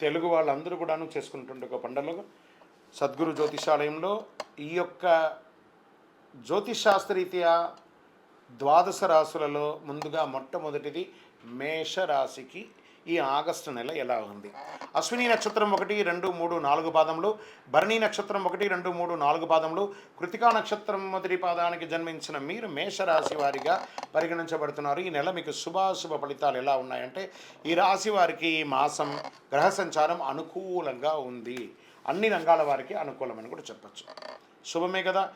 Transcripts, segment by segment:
తెలుగు వాళ్ళందరూ కూడాను చేసుకుంటుండే ఒక పండుగ. సద్గురు జ్యోతిషాలయంలో ఈ యొక్క జ్యోతిషాస్త్రరీత్యా ద్వాదశ రాశులలో ముందుగా మొట్టమొదటిది మేషరాశికి ఈ ఆగస్టు నెల ఎలా ఉంది? అశ్విని నక్షత్రం ఒకటి రెండు మూడు నాలుగు పాదములు భరణి నక్షత్రం ఒకటి రెండు మూడు నాలుగు పాదములు కృతికా నక్షత్రం మొదటి పాదానికి జన్మించిన మీరు మేషరాశి వారిగా పరిగణించబడుతున్నారు. ఈ నెల మీకు శుభాశుభ ఫలితాలు ఎలా ఉన్నాయంటే ఈ రాశి వారికి ఈ మాసం గ్రహ సంచారం అనుకూలంగా ఉంది. అన్ని రంగాల వారికి అనుకూలమని కూడా చెప్పచ్చు. శుభమే కదా?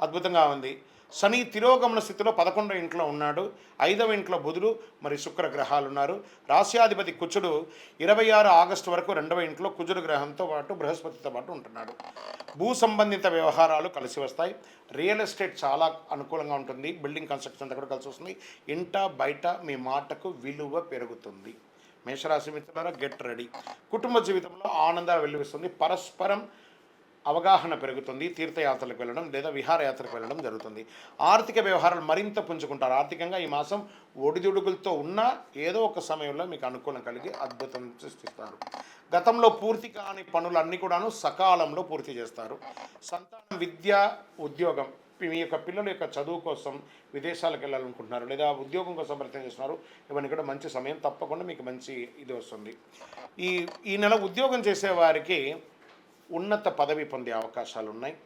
అద్భుతంగా ఉంది. శని తిరోగమన స్థితిలో పదకొండో ఇంట్లో ఉన్నాడు ఐదవ ఇంట్లో బుధుడు మరి శుక్ర గ్రహాలు ఉన్నారు. రాశ్యాధిపతి కుచుడు ఇరవై ఆరు ఆగస్టు వరకు రెండవ ఇంట్లో కుజుడు గ్రహంతో పాటు బృహస్పతితో పాటు ఉంటున్నాడు. భూ సంబంధిత వ్యవహారాలు కలిసి వస్తాయి. రియల్ ఎస్టేట్ చాలా అనుకూలంగా ఉంటుంది. బిల్డింగ్ కన్స్ట్రక్షన్ దగ్గర కూడా కలిసి వస్తుంది. ఇంట బయట మీ మాటకు విలువ పెరుగుతుంది. మేషరాశి మిత్రులారా గెట్ రెడీ. కుటుంబ జీవితంలో ఆనందాలు వెల్లువిస్తుంది పరస్పరం అవగాహన పెరుగుతుంది తీర్థయాత్రలకు వెళ్ళడం లేదా విహారయాత్రకు వెళ్ళడం జరుగుతుంది. ఆర్థిక వ్యవహారాలు మరింత పుంజుకుంటారు. ఆర్థికంగా ఈ మాసం ఒడిదుడుగులతో ఉన్నా ఏదో ఒక సమయంలో మీకు అనుకూలం కలిగి అద్భుతం సృష్టిస్తారు. గతంలో పూర్తి కాని పనులన్నీ కూడాను సకాలంలో పూర్తి చేస్తారు. సంతానం విద్య ఉద్యోగం మీ యొక్క పిల్లల యొక్క చదువు కోసం విదేశాలకు వెళ్ళాలనుకుంటున్నారు లేదా ఉద్యోగం కోసం ప్రయత్నం చేస్తున్నారు. ఇవన్నీ కూడా మంచి సమయం. తప్పకుండా మీకు మంచి ఇది వస్తుంది. ఈ ఈ నెల ఉద్యోగం చేసేవారికి ఉన్నత పదవి పొందే అవకాశాలు ఉన్నాయి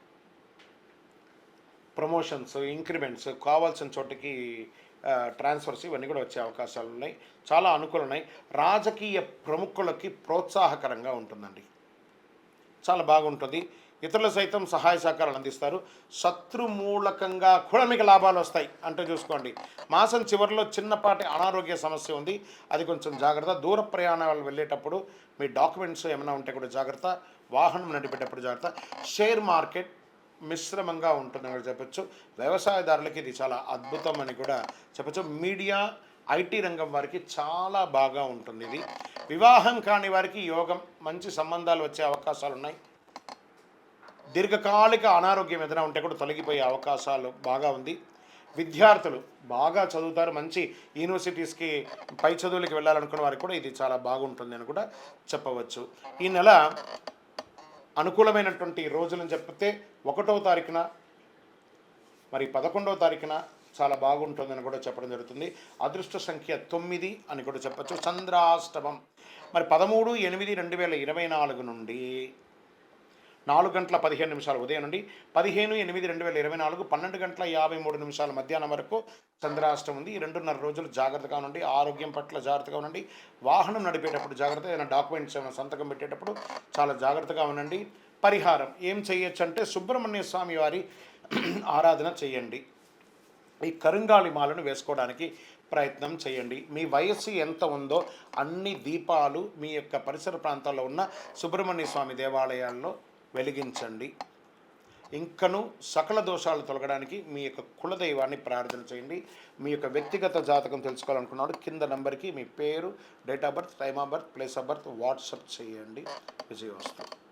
ప్రమోషన్స్ ఇంక్రిమెంట్స్ కావాల్సిన చోటికి ట్రాన్స్ఫర్స్ ఇవన్నీ కూడా వచ్చే అవకాశాలు ఉన్నాయి చాలా అనుకూలం ఉన్నాయి రాజకీయ ప్రముఖులకి ప్రోత్సాహకరంగా ఉంటుందండి. చాలా బాగుంటుంది. ఇతరులు సైతం సహాయ సహకారాలు అందిస్తారు. శత్రుమూలకంగా కూడా మీకు లాభాలు వస్తాయి అంటే చూసుకోండి. మాసం చివరిలో చిన్నపాటి అనారోగ్య సమస్య ఉంది. అది కొంచెం జాగ్రత్త. దూర ప్రయాణాలు వెళ్ళేటప్పుడు మీ డాక్యుమెంట్స్ ఏమైనా ఉంటే కూడా జాగ్రత్త. వాహనం నడిపేటప్పుడు జాగ్రత్త. షేర్ మార్కెట్ మిశ్రమంగా ఉంటుందని కూడా చెప్పొచ్చు. వ్యవసాయదారులకి ఇది చాలా అద్భుతం అని కూడా చెప్పచ్చు. మీడియా ఐటీ రంగం వారికి చాలా బాగా ఉంటుంది ఇది. వివాహం కాని వారికి యోగం మంచి సంబంధాలు వచ్చే అవకాశాలు ఉన్నాయి. దీర్ఘకాలిక అనారోగ్యం ఏదైనా ఉంటే కూడా తొలగిపోయే అవకాశాలు బాగా ఉంది. విద్యార్థులు బాగా చదువుతారు. మంచి యూనివర్సిటీస్కి పై చదువులకి వెళ్ళాలనుకున్న వారికి కూడా ఇది చాలా బాగుంటుంది అని కూడా చెప్పవచ్చు. ఈ నెల అనుకూలమైనటువంటి రోజులను చెప్తే ఒకటో తారీఖున మరి పదకొండవ తారీఖున చాలా బాగుంటుందని కూడా చెప్పడం జరుగుతుంది. అదృష్ట సంఖ్య తొమ్మిది అని కూడా చెప్పచ్చు. చంద్రాష్టమం. మరి పదమూడు ఎనిమిది రెండు వేల ఇరవై నాలుగు నుండి నాలుగు గంటల పదిహేను నిమిషాలు ఉదయం నుండి పదిహేను ఎనిమిది రెండు వేల ఇరవై నాలుగు పన్నెండు గంటల యాభై మూడు నిమిషాల మధ్యాహ్నం వరకు చంద్రాష్టం ఉంది. రెండున్నర రోజులు జాగ్రత్తగా ఉండండి. ఆరోగ్యం పట్ల జాగ్రత్తగా ఉండండి. వాహనం నడిపేటప్పుడు జాగ్రత్త ఏదైనా డాక్యుమెంట్స్ ఏమైనా సంతకం పెట్టేటప్పుడు చాలా జాగ్రత్తగా ఉండండి. పరిహారం ఏం చేయొచ్చు అంటే సుబ్రహ్మణ్య స్వామి వారి ఆరాధన చేయండి. ఈ కరుంగాలి మాలను వేసుకోవడానికి ప్రయత్నం చేయండి. మీ వయస్సు ఎంత ఉందో అన్ని దీపాలు మీ యొక్క పరిసర ప్రాంతాల్లో ఉన్న సుబ్రహ్మణ్య స్వామి దేవాలయాల్లో వెలిగించండి. ఇంకను సకల దోషాలు తొలగడానికి మీ యొక్క కులదైవాన్ని ప్రార్థన చేయండి. మీ యొక్క వ్యక్తిగత జాతకం తెలుసుకోవాలనుకున్నాడు కింద నెంబర్కి మీ పేరు date of birth time of birth place of birth WhatsApp చేయండి. విజయవస్తు